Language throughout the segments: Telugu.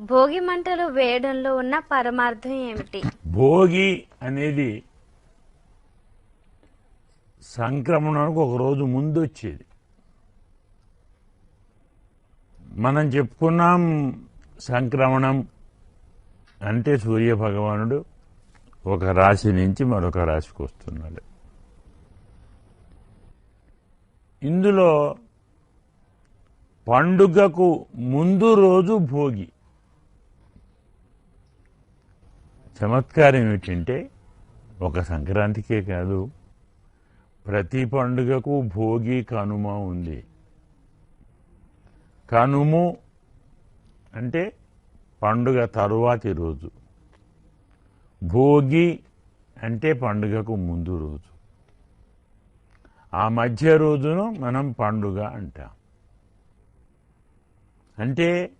భోగి మంటలు వేయడంలో ఉన్న పరమార్థం ఏమిటి? భోగి అనేది సంక్రమణకు ఒక రోజు ముందు వచ్చేది. మనం చెప్పుకున్నాం సంక్రమణం అంటే సూర్య భగవానుడు ఒక రాశి నుంచి మరొక రాశికి వస్తున్నాడు. ఇందులో పండుగకు ముందు రోజు భోగి. చమత్కారం ఏమిటంటే ఒక సంక్రాంతికే కాదు ప్రతి పండుగకు భోగి కనుమ ఉంది. కనుము అంటే పండుగ తరువాతి రోజు. భోగి అంటే పండుగకు ముందు రోజు. ఆ మధ్య రోజును మనం పండుగ అంటాం. అంటే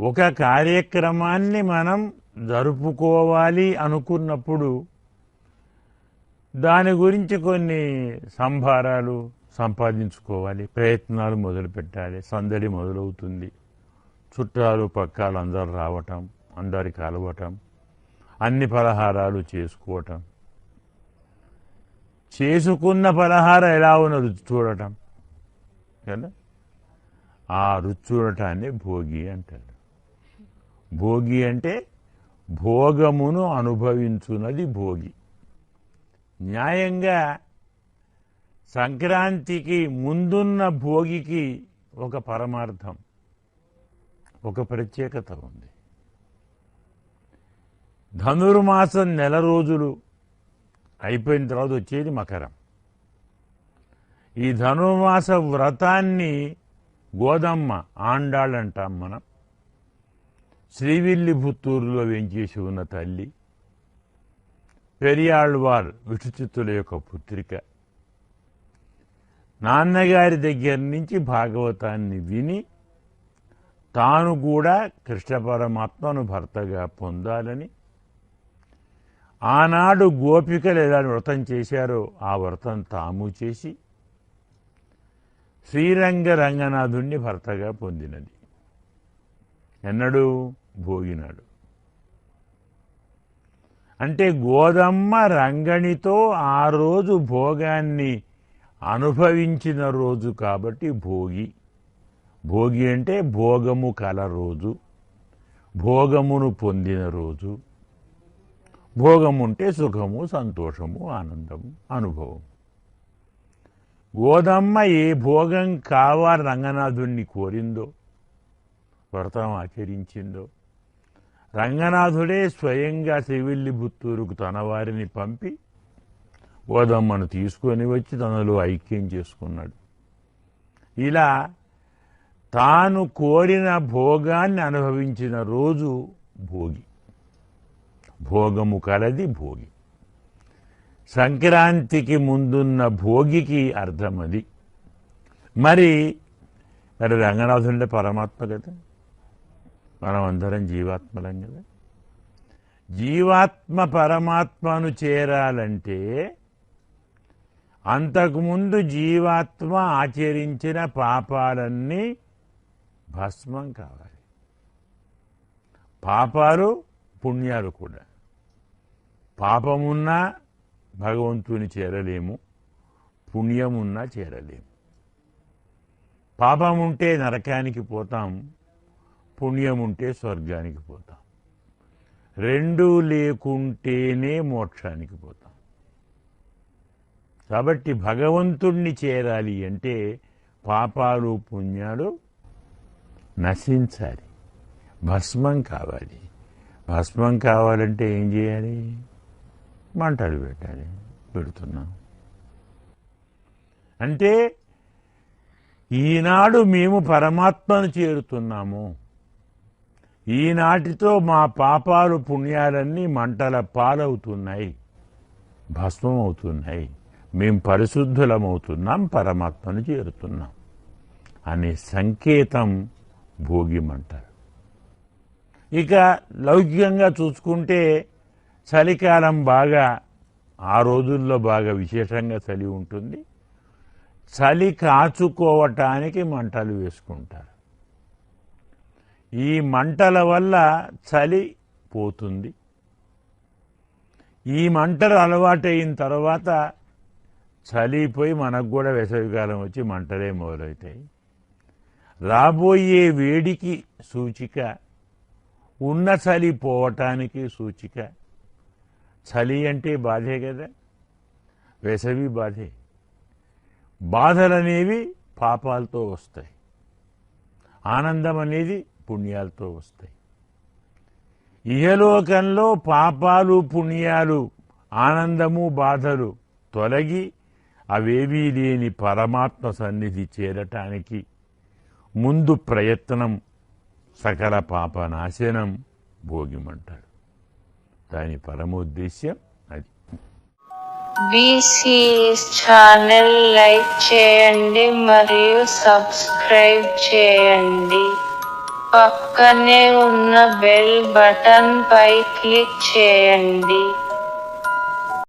ఒక కార్యక్రమాన్ని మనం జరుపుకోవాలి అనుకున్నప్పుడు దాని గురించి కొన్ని సంభారాలు సంపాదించుకోవాలి ప్రయత్నాలు మొదలుపెట్టాలి. సందడి మొదలవుతుంది. చుట్టాలు పక్కాలు అందరు రావటం అందరి కలవటం అన్ని పలహారాలు చేసుకోవటం. చేసుకున్న పలహారం ఎలా ఉన్న రుచి చూడటం. కదా? ఆ రుచి చూడటాన్ని భోగి అంటారు. భోగి అంటే భోగమును అనుభవించున్నది భోగి. న్యాయంగా సంక్రాంతికి ముందున్న భోగికి ఒక పరమార్థం ఒక ప్రత్యేకత ఉంది. ధనుర్మాసం నెల రోజులు అయిపోయిన తర్వాత వచ్చేది మకరం. ఈ ధనుర్మాస వ్రతాన్ని గోదమ్మ ఆండాళ్ళంటాం మనం. శ్రీవిల్లి శ్రీవిల్లిపుత్తూరులో వెంచేసి ఉన్న తల్లి పెరియాళ్వార్ విషుచిత్తుల యొక్క పుత్రిక. నాన్నగారి దగ్గర నుంచి భాగవతాన్ని విని తాను కూడా కృష్ణ పరమాత్మను భర్తగా పొందాలని. ఆనాడు గోపికలు ఎలా వ్రతం చేశారో ఆ వ్రతం తాము చేసి శ్రీరంగ రంగనాథుణ్ణి భర్తగా పొందినది. ఎన్నడు భోగినాడు. అంటే గోదమ్మ రంగణితో ఆ రోజు భోగాన్ని అనుభవించిన రోజు కాబట్టి భోగి. భోగి అంటే భోగము కల రోజు భోగమును పొందిన రోజు. భోగముంటే సుఖము సంతోషము ఆనందము అనుభవం. గోదమ్మ ఏ భోగం కావాలి రంగనాథుణ్ణి కోరిందో వ్రతం ఆచరించిందో రంగనాథుడే స్వయంగా శ్రీవిల్లిపుత్తూరుకు తన వారిని పంపి గోదమ్మను తీసుకొని వచ్చి తనలో ఐక్యం చేసుకున్నాడు. ఇలా తాను కోరిన భోగాన్ని అనుభవించిన రోజు భోగి. భోగము కలది భోగి. సంక్రాంతికి ముందున్న భోగికి అర్థం అది మరి మరి రంగనాథుండే పరమాత్మ కదా మనం అందరం జీవాత్మలం కదా జీవాత్మ పరమాత్మను చేరాలంటే అంతకుముందు జీవాత్మ ఆచరించిన పాపాలన్నీ భస్మం కావాలి. పాపాలు పుణ్యాలు కూడా. పాపమున్నా భగవంతుని చేరలేము పుణ్యమున్నా చేరలేము. పాపం ఉంటే నరకానికి పోతాం. పుణ్యం ఉంటే స్వర్గానికి పోతాం. రెండు లేకుంటేనే మోక్షానికి పోతాం. కాబట్టి భగవంతుణ్ణి చేరాలి అంటే పాపాలు పుణ్యాలు నశించాలి. భస్మం కావాలి. భస్మం కావాలంటే ఏం చేయాలి? మంటలు పెట్టాలి. పెడుతున్నాం. అంటే ఈనాడు మేము పరమాత్మను చేరుతున్నాము. ఈనాటితో మా పాపాలు పుణ్యాలన్నీ మంటల పాలవుతున్నాయి. భస్మం అవుతున్నాయి మేము పరిశుద్ధులమవుతున్నాం పరమాత్మను చేరుతున్నాం అనే సంకేతం భోగిమంటారు ఇక లౌకికంగా చూసుకుంటే చలికాలం బాగా ఆ రోజుల్లో బాగా విశేషంగా చలి ఉంటుంది. చలి కాచుకోవటానికి మంటలు వేసుకుంటారు. ఈ మంటల వల్ల చలి పోతుంది. ఈ మంటలు అలవాటైన తర్వాత చలిపోయి మనకు కూడా వేసవికాలం వచ్చి మంటలే మొదలవుతాయి. రాబోయే వేడికి సూచిక ఉన్న చలి పోవటానికి సూచిక. చలి అంటే బాధే కదా. వేసవి బాధే. బాధలనేవి పాపాలతో వస్తాయి. ఆనందం అనేది పుణ్యాలతో వస్తాయి. ఇహలోకంలో పాపాలు పుణ్యాలు ఆనందము బాధలు తొలగి అవేవీ లేని పరమాత్మ సన్నిధి చేరటానికి ముందు ప్రయత్నం సకల పాప నాశనం భోగిమంటాడు. దాని పరమోద్దేశ్యం అది. బీసీఎస్ ఛానల్ లైక్ చేయండి మరియు సబ్స్క్రైబ్ చేయండి. పక్కనే ఉన్న బెల్ బటన్ పై క్లిక్ చేయండి.